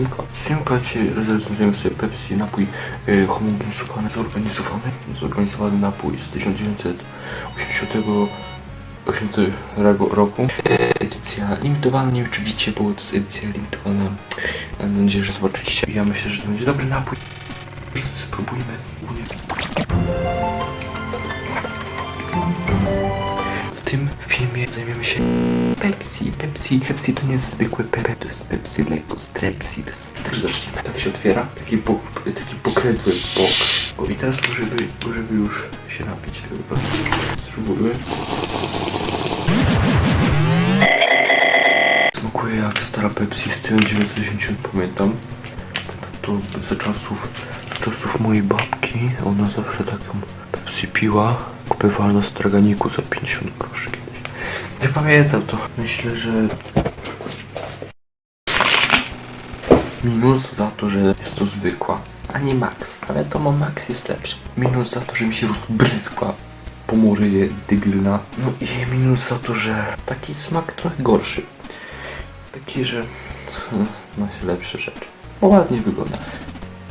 Symka. Symka dzisiaj rozrecenzujemy sobie Pepsi, napój y, homogeniczny, zorganizowany, zorganizowany napój z 1980 roku. E, Edycja limitowana, nie wiem czy widzicie, bo to jest edycja limitowana. Mam nadzieję, że zobaczycie. Ja myślę, że to będzie dobry napój. Spróbujmy. Tym filmie zajmiemy się Pepsi. Pepsi. Pepsi to nie jest zwykłe Pepe, to jest Pepsi Lego Strepsils. Także zaczniemy. Tak się otwiera. Taki, po, taki pokrętły bok. O i teraz może by, może by już się napić. Spróbujmy. Smakuje jak stara Pepsi z 1980, pamiętam. To za czasów, za czasów mojej babki. Ona zawsze taką Pepsi piła. Kupowała na straganiku za 50 groszy kiedyś. Nie pamiętam to. Myślę, że minus za to, że jest to zwykła, a nie Max. Ale wiadomo, Max jest lepszy. Minus za to, że mi się rozbryzgła po muryje debilna. No i minus za to, że taki smak trochę gorszy. Taki, że hmm, ma się lepsze rzeczy. Bo ładnie wygląda.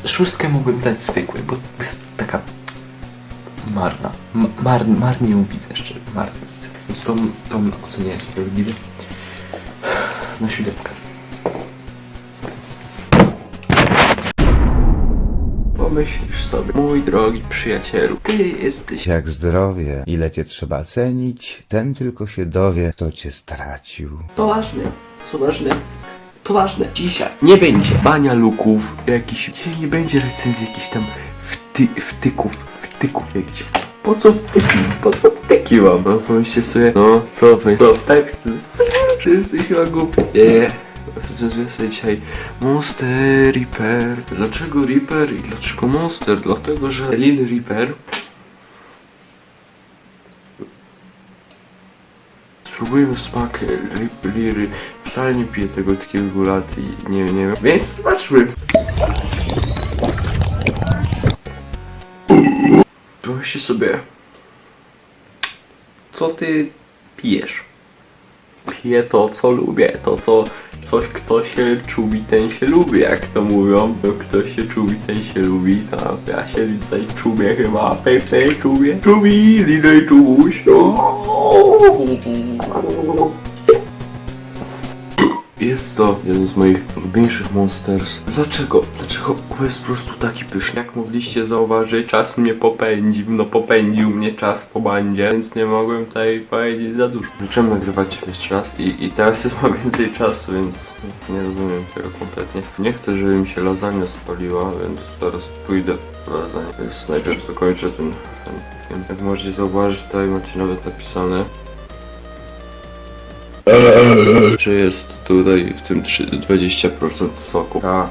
Szóstkę mógłbym dać zwykłej, bo jest taka marna. Mar, marnie ją widzę, szczerze, marnie widzę. Więc tą, tą oceniałem sprawiedliwie. Na siódemkę. Pomyślisz sobie, mój drogi przyjacielu, ty jesteś Jak zdrowie, ile cię trzeba cenić, ten tylko się dowie, kto cię stracił. To ważne, co ważne, to ważne. Dzisiaj nie będzie bania luków, jakiś, dzisiaj nie będzie recenzji jakichś tam wty, wtyków, wtyków jakichś. Po co wtyki? Po co wtyki mam? No pomyślcie sobie, no co wy, to tekst, ty jesteś chyba głupi. Nie, recenzuję sobie dzisiaj Monster Reaper. Dlaczego Reaper i dlaczego Monster? Dlatego, że Lil Reaper Spróbujmy smak liry. Wcale nie piję tego lat i nie, nie wiem. Więc zobaczmy. Pomyślcie sobie. Co ty pijesz? Piję to, co lubię. To, co coś, kto się czubi, ten się lubi, jak to mówią. To kto się czubi, ten się lubi. To ja się dzisiaj czubię chyba. Pewnie czubię. Czubi, lirej czubuś. Jest to jeden z moich ulubieńszych monsters. Dlaczego? Dlaczego jest po prostu taki pyszny? Jak mogliście zauważyć, czas mnie popędził. No popędził mnie czas po bandzie, więc nie mogłem tutaj powiedzieć za dużo. Zacząłem nagrywać jeszcze raz i, i teraz mam więcej czasu, więc, więc nie rozumiem tego kompletnie. Nie chcę, żeby mi się lasagna spaliła, więc zaraz pójdę po lasagne. Więc najpierw dokończę ten, ten film. Jak możecie zauważyć, tutaj macie nawet napisane że jest tutaj w tym trzy- 20% soku, a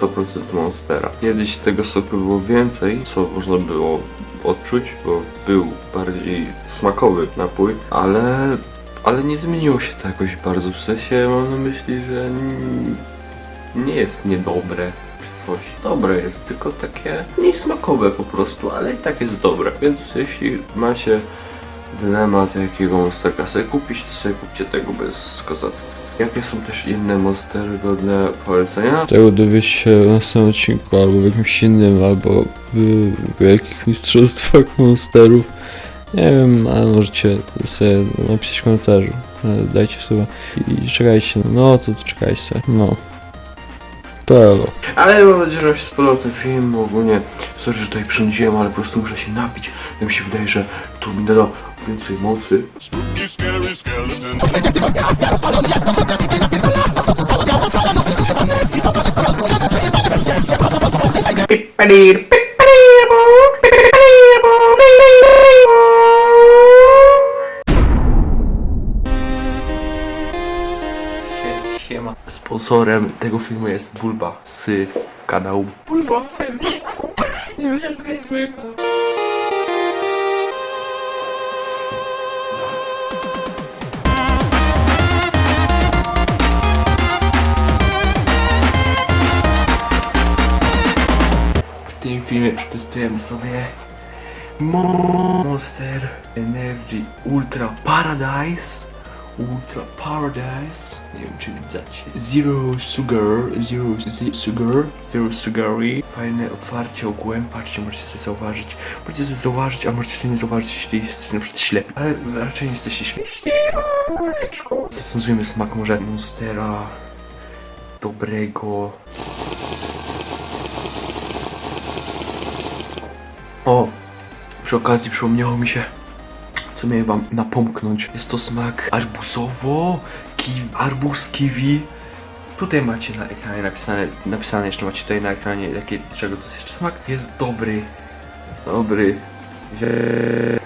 100% monstera. Kiedyś tego soku było więcej, co można było odczuć, bo był bardziej smakowy napój, ale, ale nie zmieniło się to jakoś bardzo. W sensie mam na myśli, że nie jest niedobre czy coś. Dobre jest, tylko takie mniej smakowe po prostu, ale i tak jest dobre. Więc jeśli macie dylemat jakiego monsterka sobie kupić, to sobie kupcie tego bez kozaty. Jakie są też inne monstery godne polecenia? Tego dowiesz się na następnym odcinku, albo w jakimś innym, albo w wielkich mistrzostwach monsterów. Nie wiem, ale możecie sobie napisać w komentarzu. E, Dajcie sobie i czekajcie. No to czekajcie. No. Ale mam nadzieję, że Wam się spodobał ten film. Ogólnie, sorry, że tutaj przynudziłem, ale po prostu muszę się napić. Ja mi się wydaje, że to mi nada więcej mocy. Spooky, scary skeleton. Siema. Sponsorem tego filmu jest Bulba z kanału Bulba. Nie jest. W tym filmie przetestujemy sobie Monster Energy Ultra Paradise Ultra Paradise. Nie wiem czy widać. Zero Sugar, Zero z- Sugar, Zero Sugary. Fajne otwarcie ogółem, patrzcie, możecie sobie zauważyć. Możecie sobie zauważyć, a możecie sobie nie zauważyć, jeśli jesteście na przykład ślepi. Ale raczej nie jesteście śmieszni. Zastosujemy smak może Monstera dobrego. O! Przy okazji przypomniało mi się, co miałem wam napomknąć. Jest to smak arbuzowo, kiwi, arbuz kiwi. Tutaj macie na ekranie napisane, napisane jeszcze macie tutaj na ekranie, jakie, czego to jest jeszcze smak. Jest dobry, dobry. Zie-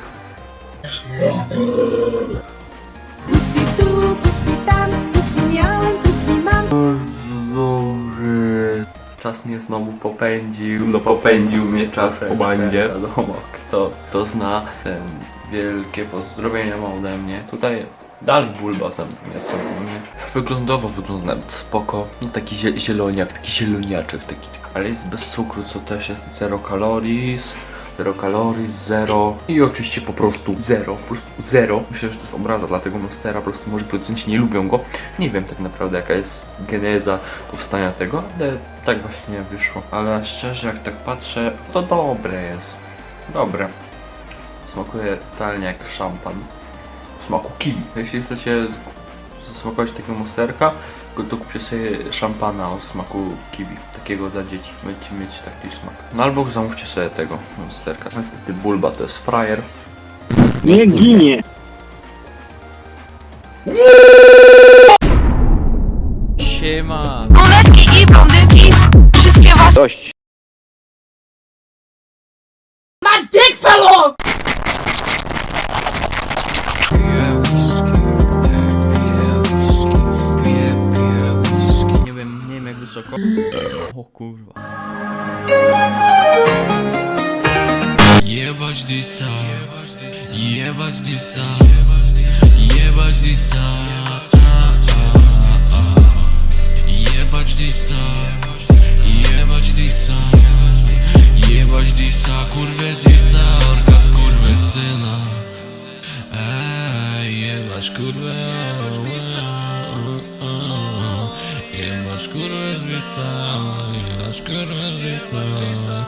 Pussy tu, pussy tam, pussy miałem, pussy mam. Bardzo dobry. Czas mnie znowu popędził. No popędził mnie czas po bandzie. Wiadomo, kto to zna. Ten wielkie pozdrowienia ma ode mnie. Tutaj dalej bulba zamiast sobą, nie? Wyglądowo wygląda nawet spoko. No taki zie- zieloniak, taki zieloniaczek taki. Ale jest bez cukru, co też jest zero calories. Zero calories, zero i oczywiście po prostu zero, po prostu zero. Myślę, że to jest obraza dla tego Monstera, po prostu może producenci nie lubią go. Nie wiem tak naprawdę jaka jest geneza powstania tego, ale tak właśnie wyszło. Ale szczerze jak tak patrzę, to dobre jest. Dobre. Smakuje totalnie jak szampan. W smaku kiwi. Jeśli chcecie zasmakować takiego monsterka, to to kupcie sobie szampana o smaku kiwi. Takiego dla dzieci. Będziecie mieć taki smak. No albo zamówcie sobie tego monsterka. Niestety bulba to jest frajer. Nie ginie. Siema! Brunetki i blondynki, wszystkie was... Dość. Jebaš di sam, jebaš di sam, jebaš di sam Jebaš di sam, jebaš di sam, jebaš di sam